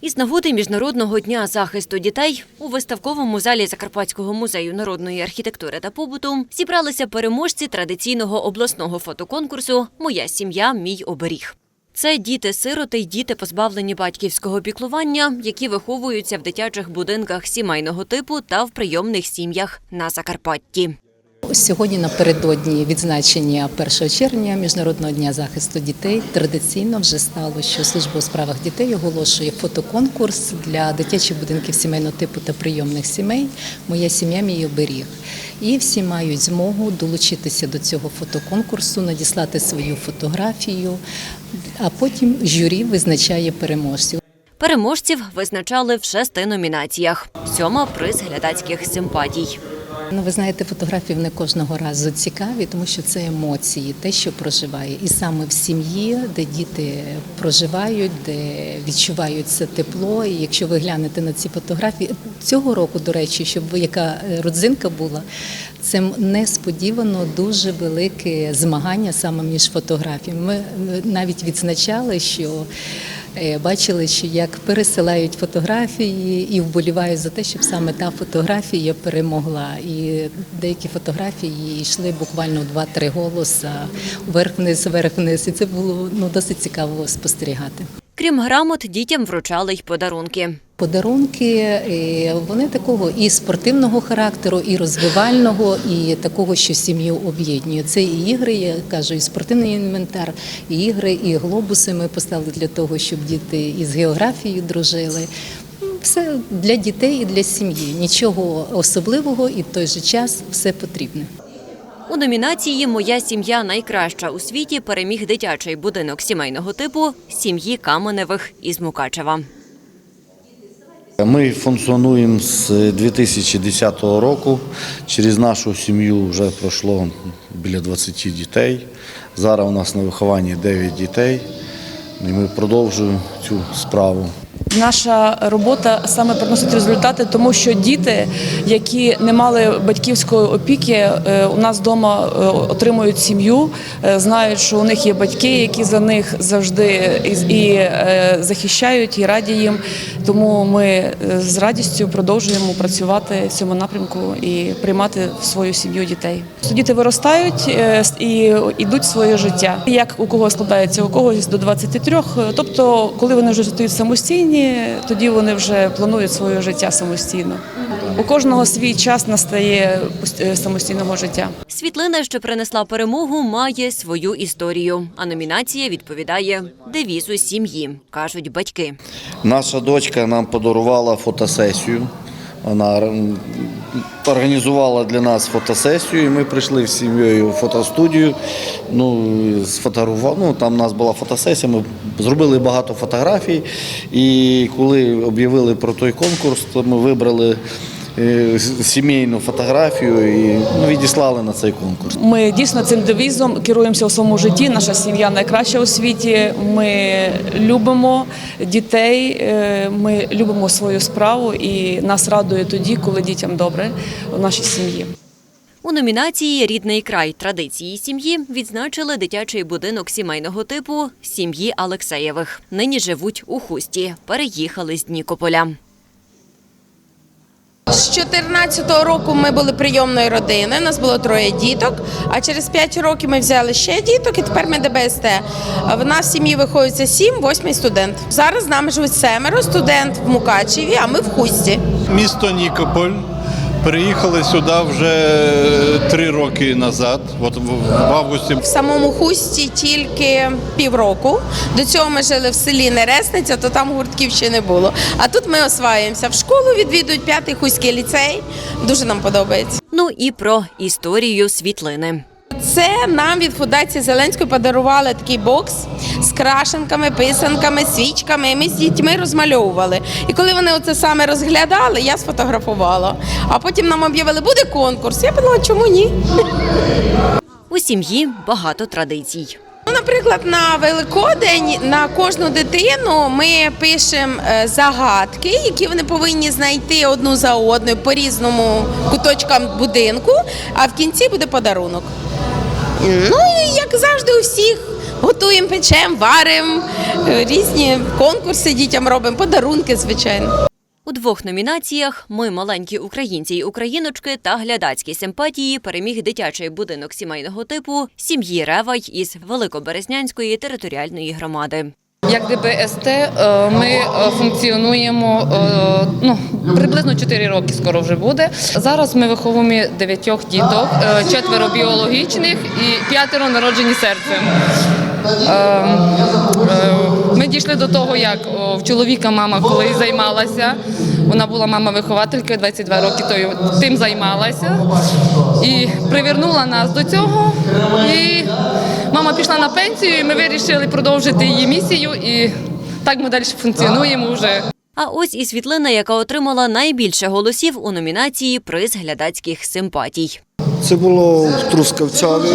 Із нагоди Міжнародного дня захисту дітей у виставковому залі Закарпатського музею народної архітектури та побуту зібралися переможці традиційного обласного фотоконкурсу Моя сім'я, мій оберіг. Це діти-сироти й діти, позбавлені батьківського піклування, які виховуються в дитячих будинках сімейного типу та в прийомних сім'ях на Закарпатті. Сьогодні напередодні відзначення 1 червня Міжнародного дня захисту дітей традиційно вже стало, що служба у справах дітей оголошує фотоконкурс для дитячих будинків сімейного типу та прийомних сімей Моя сім'я, мій оберіг. І всі мають змогу долучитися до цього фотоконкурсу, надіслати свою фотографію, а потім журі визначає переможців. Переможців визначали в шести номінаціях. Сьома приз глядацьких симпатій. Ну, ви знаєте, фотографії не кожного разу цікаві, тому що це емоції, те, що проживає, і саме в сім'ї, де діти проживають, де відчувають тепло. І якщо ви глянете на ці фотографії цього року, до речі, щоб яка е, родзинка була, це несподівано дуже велике змагання саме між фотографіями. Ми е, навіть відзначали, що Бачили, що як пересилають фотографії і вболівають за те, щоб саме та фотографія перемогла. І деякі фотографії йшли буквально в 2-3 голоса вверх-вниз, вверх-вниз. І це було ну досить цікаво спостерігати. Крім грамот, дітям вручали й подарунки. Подарунки вони такого і спортивного характеру, і розвивального, і такого, що сім'ю об'єднує. Це і ігри, я кажу, і спортивний інвентар, і ігри, і глобуси ми поставили для того, щоб діти із географією дружили. Все для дітей і для сім'ї. Нічого особливого, і в той же час все потрібне. У номінації Моя сім'я найкраща у світі переміг дитячий будинок сімейного типу сім'ї Каменевих із Мукачева. Ми функціонуємо з 2010 року. Через нашу сім'ю вже пройшло біля 20 дітей. Зараз у нас на вихованні 9 дітей. І ми продовжуємо цю справу. Наша робота саме приносить результати, тому що діти, які не мали батьківської опіки, е, у нас вдома е, отримують сім'ю, е, знають, що у них є батьки, які за них завжди і- захищають і раді їм. Тому ми з радістю продовжуємо працювати в цьому напрямку і приймати в свою сім'ю дітей. Діти виростають і йдуть в своє життя. Як у кого складається, у когось до 23, тобто, коли вони вже стають самостійні, тоді вони вже планують своє життя самостійно. У кожного свій час настає е, самостійного життя. Світлина, що принесла перемогу, має свою історію. А номінація відповідає девізу сім'ї, кажуть батьки. Наша дочка нам подарувала фотосесію. Вона організувала для нас фотосесію, і ми прийшли з сім'єю в фотостудію. Ну. Ну, там у нас була фотосесія, ми зробили багато фотографій. І коли об'явили про той конкурс, то ми вибрали сімейну фотографію і ну, відіслали на цей конкурс. Ми дійсно цим девізом керуємося у своєму житті. Наша сім'я найкраща у світі. Ми любимо дітей, е, ми любимо свою справу, і нас радує тоді, коли дітям добре у нашій сім'ї. У номінації Рідний край традиції сім'ї відзначили дитячий будинок сімейного типу сім'ї Алексеєвих. Нині живуть у хусті, переїхали з Нікополя. З 14-го року ми були прийомною родиною, нас було троє діток, а через 5 років ми взяли ще діток і тепер ми ДБСТ. В нас в сім'ї виходиться 7, восьмий студент. Зараз з нами живуть семеро, студент в Мукачеві, а ми в Хусті. Місто Нікополь. Переїхали сюди вже три роки назад, от в в августі. В самому Хусті тільки півроку. До цього ми жили в селі Нересниця, то там гуртків ще не було. А тут ми осваємося. в школу, відвідують п'ятий хуський ліцей. Дуже нам подобається. Ну і про історію світлини. Це нам від фундації Зеленської подарували такий бокс з крашенками, писанками, свічками. Ми з дітьми розмальовували. І коли вони оце саме розглядали, я сфотографувала. А потім нам об'явили, буде конкурс. Я подумала, чому ні? У сім'ї багато традицій. Наприклад, на Великодень на кожну дитину ми пишемо е, загадки, які вони повинні знайти одну за одною по різному куточкам будинку, а в кінці буде подарунок. Ну і як завжди у всіх Готуємо, печемо, варимо, е, різні конкурси дітям робимо, подарунки, звичайно. У двох номінаціях Ми маленькі українці й україночки та глядацькі симпатії переміг дитячий будинок сімейного типу сім'ї Ревай із Великоберезнянської територіальної громади. Як ДБСТ е, ми е, функціонуємо е, ну, приблизно 4 роки скоро вже буде. Зараз ми виховуємо дев'ятьох діток, четверо біологічних і п'ятеро народжені серцем. Е, е, Ми дійшли до того, як в чоловіка мама колись займалася. Вона була мама-вихователька 22 роки тою тим займалася і привернула нас до цього. І мама пішла на пенсію, і ми вирішили продовжити її місію. І так ми далі функціонуємо вже. А ось і світлина, яка отримала найбільше голосів у номінації Приз глядацьких симпатій. Це було в Трускавцяві.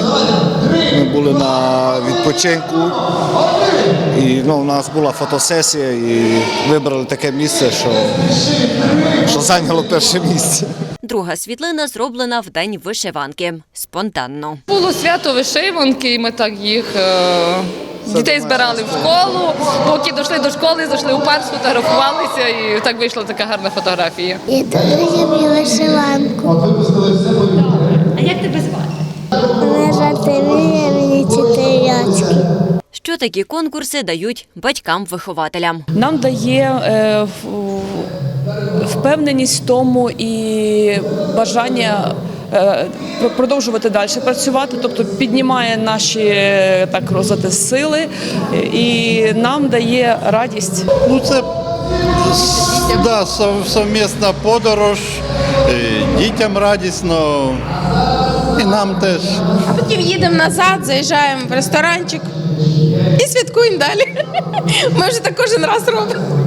Ми були на відпочинку. І ну, у нас була фотосесія і вибрали таке місце, що, що зайняло перше місце. Друга світлина зроблена в день вишиванки спонтанно. Було свято вишиванки, і ми так їх. е, Дітей збирали в школу, поки дійшли до школи, зайшли у парк, сфотографувалися, і так вийшла така гарна фотографія. Я дуже люблю вишиванку. А як тебе звати? Мене звати Лілія, мені чотири рочки. Що такі конкурси дають батькам-вихователям? Нам дає е, впевненість в тому і бажання. Е, про- Продовжувати далі працювати, тобто піднімає наші е, так розвити сили і нам дає радість. Ну це да, совмісна подорож, е, дітям радісно, і нам теж. А потім їдемо назад, заїжджаємо в ресторанчик і святкуємо далі. Ми вже так кожен раз робимо.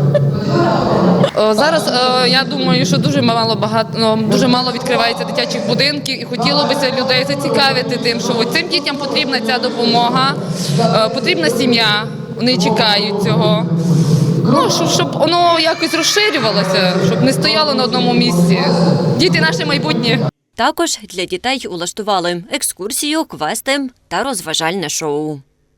О, Зараз е, я думаю, що дуже мало багато ну, дуже мало відкривається дитячих будинків, і хотілося б людей зацікавити тим, що цим дітям потрібна ця допомога, е, потрібна сім'я. Вони чекають цього. Ну, щоб, щоб воно якось розширювалося, щоб не стояло на одному місці. Діти наше майбутнє. Також для дітей улаштували екскурсію, квести та розважальне шоу.